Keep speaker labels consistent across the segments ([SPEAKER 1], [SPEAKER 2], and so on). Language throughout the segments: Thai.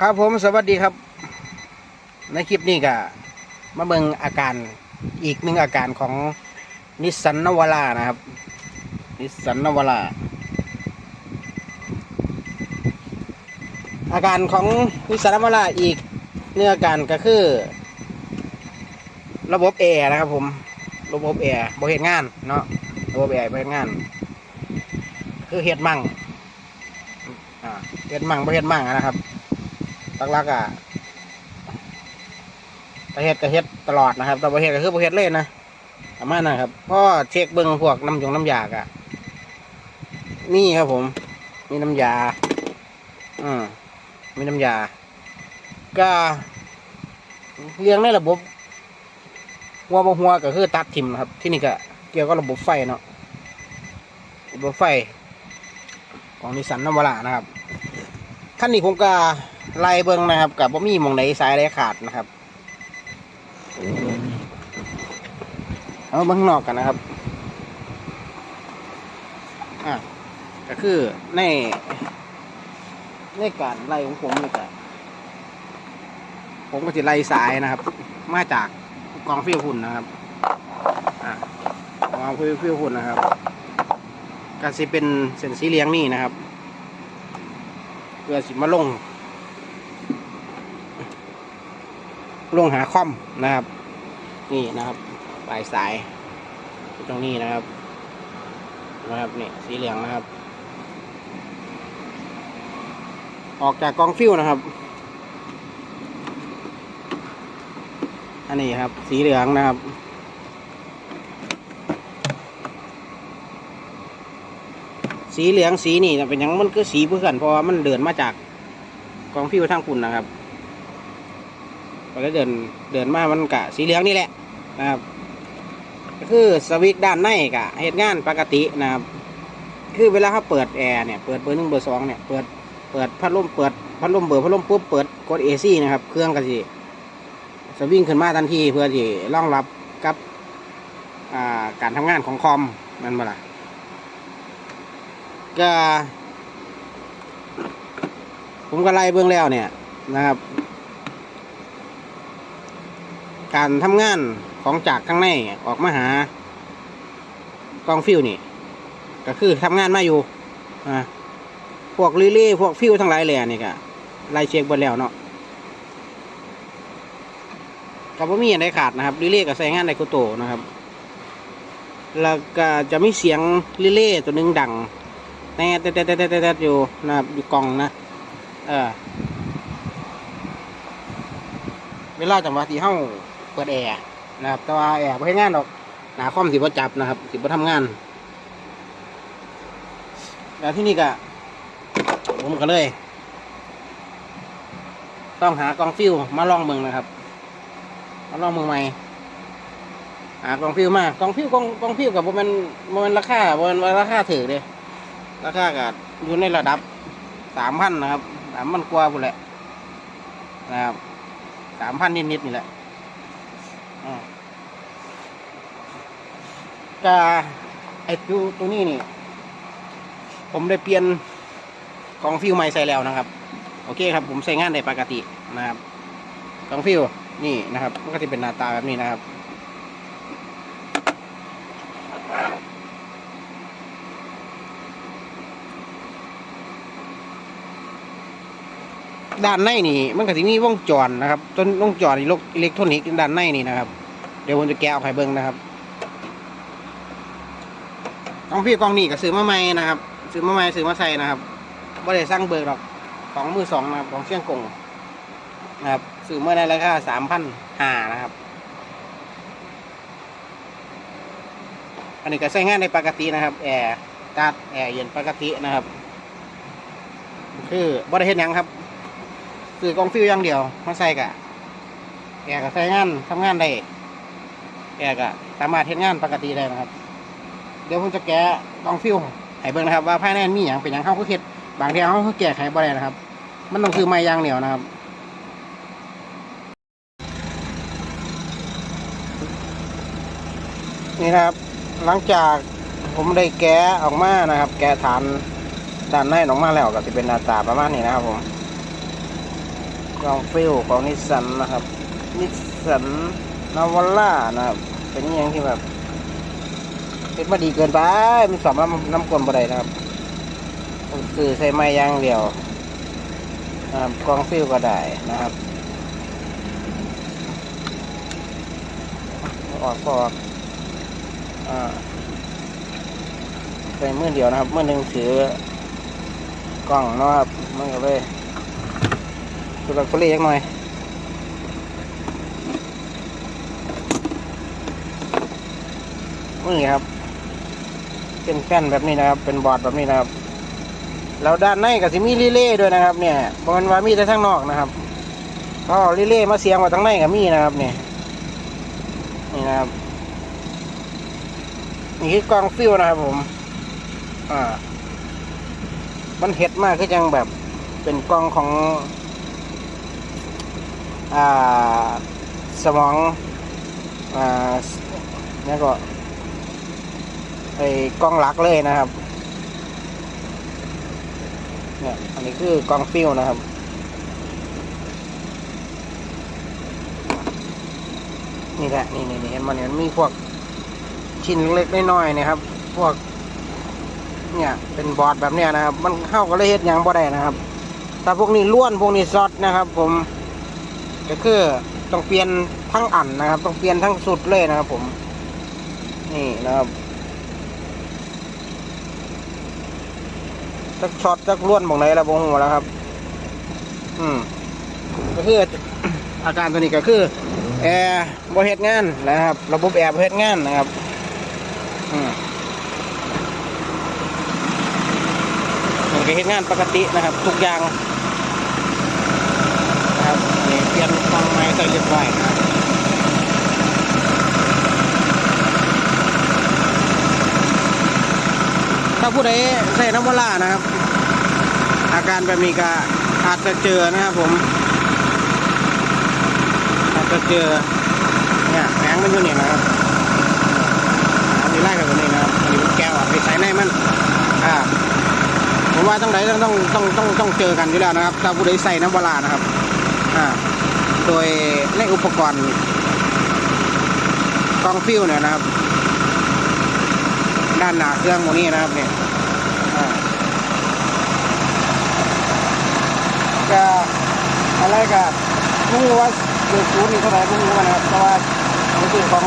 [SPEAKER 1] ครับผมสวัสดีครับ ในคลิปนี้ก็มาเบิ่งอาการอีกหนึ่งอาการของ นิสสันนวาร่านะครับ นิสสันนวาร่าอาการของนิสสันนวาร่าอีกหนึ่งอาการก็คือ ระบบแอร์นะครับผม ระบบแอร์บริเหตุงานเนาะ ระบบแอร์บริเหตุงาน คือเฮ็ดมั่งเฮ็ดมั่งบริเหตุมั่งนะครับหลักอะประเทศก็เฮ็ดตลอดนะครับแต่ประเทศก็คือประเทศเล่นนะ ประมาณนั้นครับพ่อเช็คเบิ้งพวกน้ำยงน้ำยากอะนี่ครับผม มีน้ำยา อืมมีน้ำยา ก็เรียงในระบบหัวบหัวก็คือตัดทิมนะครับ ที่นี่ก็เกี่ยวกับระบบไฟเนาะระบบไฟ ของนิสันนวาร่านะครับขั้นนี้ผมก็ไล่เบิ้งนะครับกับว่ามีมองไหนสายไหนขาดนะครับ เอาเบิ้งข้างนอกกันนะครับ อะก็คือใน ในการไล่ของผมนี่ก็ผมก็จะไล่สายนะครับ มาจากกองฟิวหุ่นนะครับ อะกองฟิวฟิวหุ่นนะครับก็จะเป็นเส้นสีเหลืองนี่นะครับเพื่อสิมาลง ลงหาคอมนะครับ นี่นะครับ ปลายสาย ตรงนี้นะครับนะครับนี่สีเหลืองนะครับ ออกจากกองฟิวนะครับ อันนี้ครับ สีเหลืองนะครับสีเหลืองสีนี่นะเป็นยังมันคือสีเพื่อนเพราะว่ามันเดินมาจากกองฟิวทางคุณนะครับก็เลยเดินเดินมามันกะสีเหลืองนี่แหละนะครับ คือสวิตด้านในกะเหตุงานปกตินะครับ คือเวลาเขาเปิดแอร์เนี่ย เปิดเบอร์หนึ่งเบอร์สองเนี่ย เปิด เปิดพัดลม เปิดพัดลมเบอร์พัดลมปุ๊บ เปิดกดเอซี่นะครับ เครื่องก็สิสวิงขึ้นมาทันทีเพื่อที่รองรับกับาการทำงานของคอมนั่นเปล่าก็ผมก็ไล่เบื้องแล้วเนี่ยนะครับ การทำงาน ของจากข้างในออกมาหากองฟิวนี่ก็คือทำงานมาอยู่อ่าพวกรีเลย์พวกฟิวทั้งหลายแหล่นี่ก็ไล่เช็คบนแล้วเนาะก็บ่มีอะไรขาดนะครับรีเลย์ก็ใช้งานในโคโตนะครับ แล้วก็จะมีเสียงรีเลย์ตัวหนึงดังแน่แต่แต่แต่แต่แต่อยู่นะครับอยู่กล่องนะเออเวลาจังหวะที่เฮาเปิดแอร์ นะครับ แต่ว่าแอบ่เฮ็ดงานดอกหนาคอมสิบ่จับนะครับ สิบ่ทำงาน แล้วที่นี่ก็ผมก็เลย ต้องหากองฟิวมาลองเมืองนะครับ มาลองเมืองใหม่หากองฟิวมากองฟิวกองกองฟิวกับมันมันราคามันราคาถือเลยราคาก็อยู่ในระดับสามพันนะครับสามพันกว่าพุ่นแหละนะครับสามพันนิดๆนี่แหละ แต่ไอ้ตัวตัวนี้นี่ ผมได้เปลี่ยนกองฟิวใหม่ใส่แล้วนะครับ โอเคครับ ผมใช้งานได้ปกตินะครับกองฟิวนี่นะครับ มันก็จะเป็นหน้าตาแบบนี้นะครับ ด้านในนี่มันก็จะมีวงจรนะครับต้นวงจรอิเล็กทรอนิกส์ด้านในนี่นะครับ เดี๋ยวผมจะแกะออกให้เบิ่งนะครับกล้องพี่กล้องนี่ก็ซื้อมาใหม่นะครับ ซื้อมาใหม่ซื้อมาใส่นะครับไ่ได้สั่งเบิกหรอกของมือสองนะครับของเชียงกงนะครับซื้อมาในราคาสามพันห้านะครับ อันนี้ก็ใช้งานในปกตินะครับ แอร์ตัดแอร์เย็นปกตินะครับ คือบริเฮ็ดยังครับ คือกองฟิวอย่างเดียวมาใส่กะแอร์ก็ใช้งานทำงานได้แอร์ก็สามารถเฮ็ดงานปกติได้นะครับ เดี๋ยวผมจะแกะกองฟิวให้เบิ่งนะครับ ว่าภายในมีหยังเป็นหยังเฮาก็เฮ็ดบางทีเฮาก็แก้ไขบ่ได้นะครับ มันต้องคือไม้ยางเหนียวนะครับนี่นะครับ หลังจากผมได้แกะออกมานะครับ แกะฐานด้านในออกมาแล้วก็จะเป็นหน้าตาประมาณนี้นะครับผม กล่องฟิวของนิสสันนะครับ นิสสันนาวาร่านะครับ เป็นอหยังที่แบบเป็นมาดีเกินไป มันสอบน้ำน้ำกลนบ่ได้นะครับผมคือใส่ไม้ยางเดียวนะครับกล่องฟิวก็ได้นะครับ ออกก็ออกอ่าใส่มือเดียวนะครับมือหนึ่งถือกล้องนะครับมันก็เลย ตุลักตุเลยักหน่อยนี่ครับ เป็นแป้นแบบนี้นะครับ เป็นบอร์ดแบบนี้นะครับ แล้วด้านในก็จะมีรีเลย์ด้วยนะครับ เนี่ยบมันว่ามีแต่ทั้งนอกนะครับก็รีเลย์มาเสียงไว้ทั้งในก็มีนะครับเนี่ยนี่นะครับนี่คือกองฟิวนะครับผม อ่า มันเห็ดมากคือจังแบบเป็นกองของ สมองอ่านี่ก็ไอ้กล้องหลักเลยนะครับเนี่ยอันนี้คือกล้องฟิวนะครับนี่แหละนี่นี่นี่เห็นมันเนี่ยมันมีพวกชิ้นเล็กๆน้อยๆนะครับ พวก เนี่ย เป็นบอร์ดแบบเนี้ยนะครับ มันเข้ากับเลยเฮ็ดยังบ่ได้นะครับ แต่พวกนี้ล้วนพวกนี้ซอดนะครับ ผม ก็คือต้องเปลี่ยนทั้งอันนะครับ ต้องเปลี่ยนทั้งสุดเลยนะครับผมนี่นะครับจักช็อตจักล้วนบอกไหนละบงหัวแล้วครับ อืมก็คืออาการตัวนี้ก็คือแอร์บ่เฮ็ดงานนะครับ ระบบแอร์บ่เฮ็ดงานนะครับอืมมันก็เฮ็ดงานปกตินะครับ ทุกอย่าง นี่เปลี่ยนฟังไม้ใส่เรียบร้อยนะถ้าผู้ใดใส่น้ำวลานะครับ อาการแบบนี้ก็อาจจะเจอนะครับผม อาจจะเจอเนี่ยแหงมันอยู่เนี่ยนะครับอันนี้ไล่กันแบบนี้นะครับอันนี้แก้วอะไปใส่ในมันอ่าผมว่าต้องไหนต้องต้องต้องต้องต้องเจอกันอยู่แล้วนะครับถ้าผู้ใดใส่น้ำปลาร้านะครับ อ่า โดยในอุปกรณ์กล้องฟิวเนี่ยนะครับ ด้านหน้าเครื่องโมนี้นะครับเนี่ยก็อะไรกับไม่รู้ว่าเดือดศูนย์นี่เท่าไหร่รู้นะครับเพราะว่ารู้สึกของ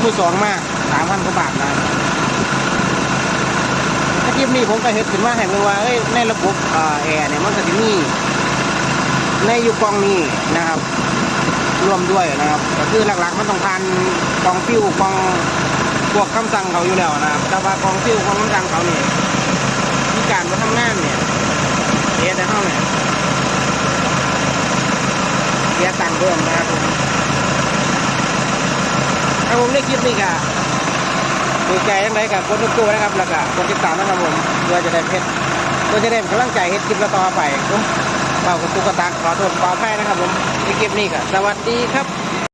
[SPEAKER 1] ผู้สองมากสามพันกว่าบาทนะถ้าคลิปนี้ผมก็เห็นขึ้นมาให้มึงว่าในระบบแอร์เนี่ยมันก็จะมี อยู่กองนี้นะครับรวมด้วยนะครับก็คือหลักๆมันต้องผ่านกองฟิวกองพวกคำสั่งเขาอยู่แล้วนะครับ แต่ว่ากองฟิวกองคำสั่งเขาเนี่ยมีการมาทำงานเนี่ยเอ๊ะแต่เท่าเนี่ยเสียตังค์เพิ่มนะครับผมถ้าผมได้คลิปนี้ก็ดูใจยังไงกับกดติดตัวนะครับแล้วก็กดติดตามนะครับผมเพื่อจะได้เพชรเพื่อจะได้กำลังใจเฮ็ดคลิปต่อไปผม เป่ากับตุ๊กตาขอโทษขออภัยนะครับผมในคลิปนี้ก็สวัสดีครับ